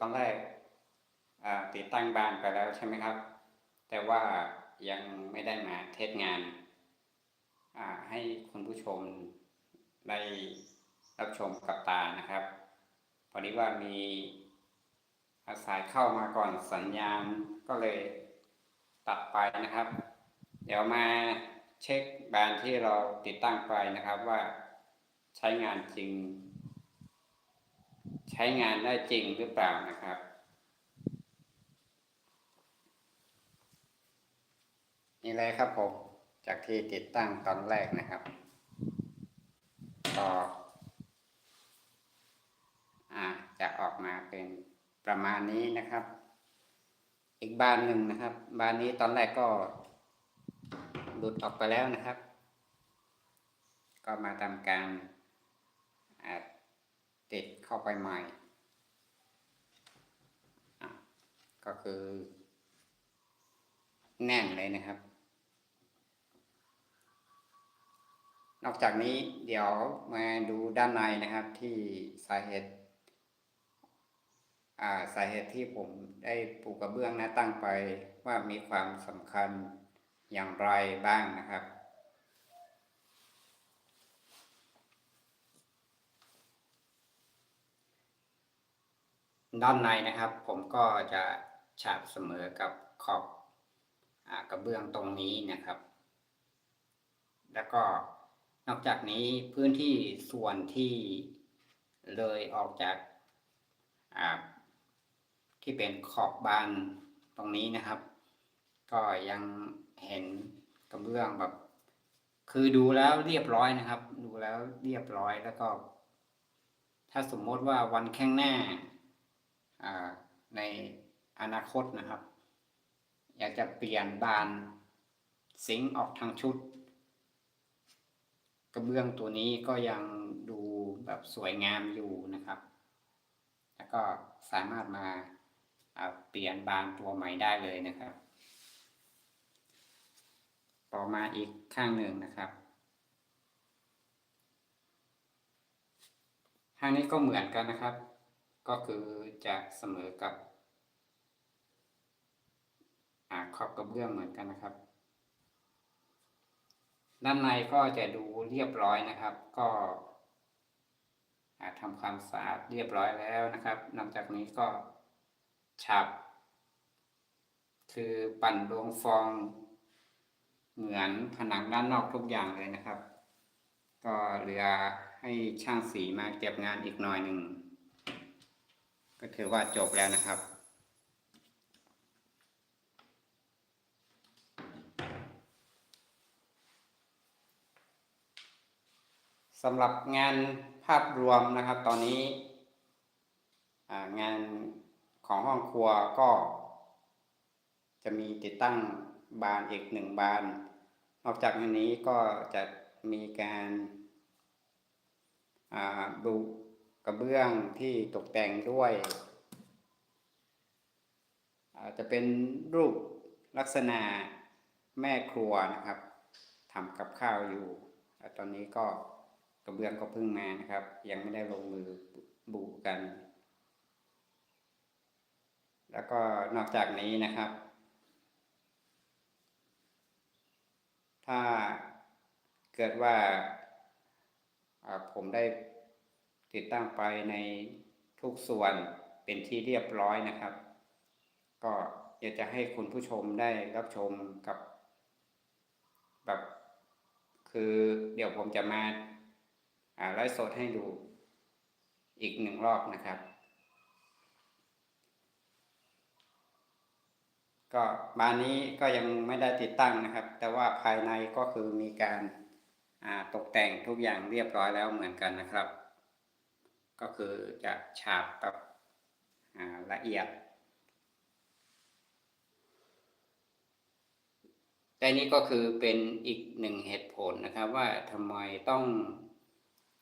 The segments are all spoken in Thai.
ตอนแรกติดตั้งบ้านไปแล้วใช่ไหมครับ แต่ว่ายังไม่ได้มาเทสงาน ให้คุณผู้ชมได้รับชมกับตานะครับ พอดีว่ามีอาสายเข้ามาก่อนสัญญาณก็เลยตัดไปนะครับ เดี๋ยวมาเช็คแบรนด์ที่เราติดตั้งไปนะครับว่าใช้งานจริง ใช้งานได้จริงหรือเปล่านะครับ นี่เลยครับผม จากที่ติดตั้งตอนแรกนะครับก็อ่าจะออกมาเป็นประมาณนี้นะครับ อีกบานหนึ่งนะครับ บานนี้ตอนแรกก็หลุดออกไปแล้วนะครับ ก็มาทำการอ่า ติดเข้าไปใหม่ก็คือ แน่นเลยนะครับ นอกจากนี้เดี๋ยวมาดูด้านในนะครับที่สาเหตุสาเหตุที่ผมได้ปูกระเบื้องน้าตั้งไปว่ามีความสำคัญอย่างไรบ้างนะครับ ด้านในนะครับ ผมก็จะฉาบเสมอกับขอบอกระเบื้องตรงนี้นะครับ แล้วก็นอกจากนี้พื้นที่ส่วนที่เลยออกจากาที่เป็นขอบบานตรงนี้นะครับ ก็ยังเห็นกระเบื้องแบบ คือดูแล้วเรียบร้อยนะครับ ดูแล้วเรียบร้อยแล้วก็ ถ้าสมมติว่าวันแข้งหน้า ในอนาคตนะครับ อยากจะเปลี่ยนบานซิงออกทางชุด กระเบื้องตัวนี้ก็ยังดูแบบสวยงามอยู่นะครับ แล้วก็สามารถมาอ่าเปลี่ยนบานตัวใหม่ได้เลยนะครับ ต่อมาอีกข้างหนึ่งนะครับข้างนี้ก็เหมือนกันนะครับ ก็คือจะเสมอกับอาขอบกระเบื้องเหมือนกันนะครับ ด้านในก็จะดูเรียบร้อยนะครับ ก็ทำความสะอาดเรียบร้อยแล้วนะครับนอกจากนี้ก็ฉับ คือปั่นดวงฟอง เหมือนผนังด้านนอกทุกอย่างเลยนะครับ ก็เหลือให้ช่างสีมาเก็บงานอีกหน่อยหนึ่ง ก็ถือว่าจบแล้วนะครับ สำหรับงานภาพรวมนะครับ ตอนนี้งานของห้องครัวก็ จะมีติดตั้งบานอีกหนึ่งบาน นอกจากนี้ก็จะมีการบุ ระเบื้องที่ตกแต่งด้วยอาจจะเป็นรูปลักษณะแม่ครัวนะครับทำกับข้าวอยู่ตอนนี้ก็กระเบื้องก็เพิ่งมานะครับ ยังไม่ได้ลงมือบุกัน แล้วก็นอกจากนี้นะครับ ถ้าเกิดว่าผมได้ ติดตั้งไปในทุกส่วนเป็นที่เรียบร้อยนะครับ ก็อยากจะให้คุณผู้ชมได้รับชมกับ แบบ คือเดี๋ยวผมจะมาไลฟ์สดให้ดูอีกหนึ่งรอบนะครับ ก็บานนี้ก็ยังไม่ได้ติดตั้งนะครับ แต่ว่าภายในก็คือมีการตกแต่งทุกอย่างเรียบร้อยแล้วเหมือนกันนะครับ ก็คือจะฉาบแบบละเอียด แต่นี้ก็คือเป็นอีกหนึ่งเหตุผลนะครับว่าทำไมต้อง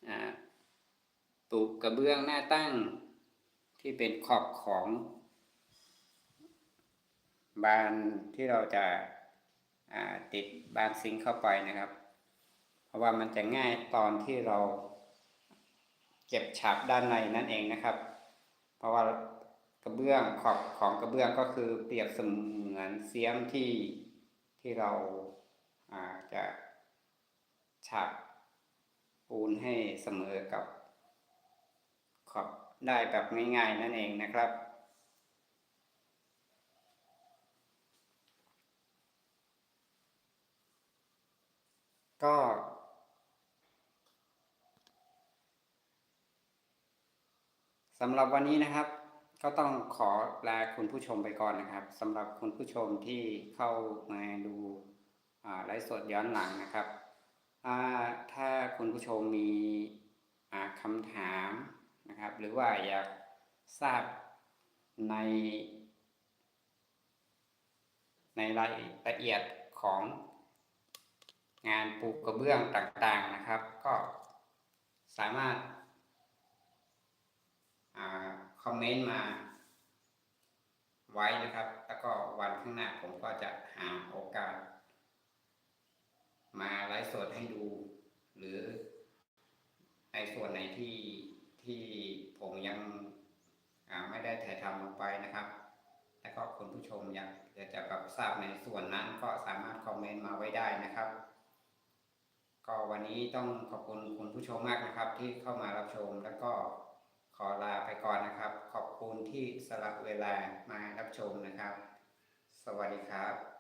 อปลูกกระเบื้องหน้าตั้งที่เป็นขอบของบานที่เราจะาติดบานซิงเข้าไปนะครับ เพราะว่ามันจะง่ายตอนที่เรา เก็บฉาบด้านในนั่นเองนะครับ เพราะว่ากระเบื้องขอบของกระเบื้องก็คือเปรียบเสมือนเสียมที่ที่เราอาจะฉาบปูนให้เสมอกับ ขอบได้แบบง่ายๆนั่นเองนะครับก็ สำหรับวันนี้นะครับ ก็ต้องขอลาคุณผู้ชมไปก่อนนะครับสำหรับคุณผู้ชมที่เข้ามาดูไลฟ์สดย้อนหลังนะครับอ่าถ้าคุณผู้ชมมีคำถามนะครับ หรือว่าอยากทราบใน ในรายละเอียดของงานปูกระเบื้องต่างๆนะครับ ก็สามารถ คอมเมนต์มาไว้นะครับ แล้วก็วันข้างหน้าผมก็จะหาโอกาส มาไลฟ์สดให้ดู หรือในส่วนไหนที่ที่ผมยังไม่ได้ถ่ายทำลงไปนะครับ แล้วก็คุณผู้ชมอยากจะจะแบบทราบในส่วนนั้นก็สามารถคอมเมนต์มาไว้ได้นะครับ ก็วันนี้ต้องขอบคุณคุณผู้ชมมากนะครับ ที่เข้ามารับชมแล้วก็ ก่อนนะครับ ขอบคุณที่สละเวลามารับชมนะครับ สวัสดีครับ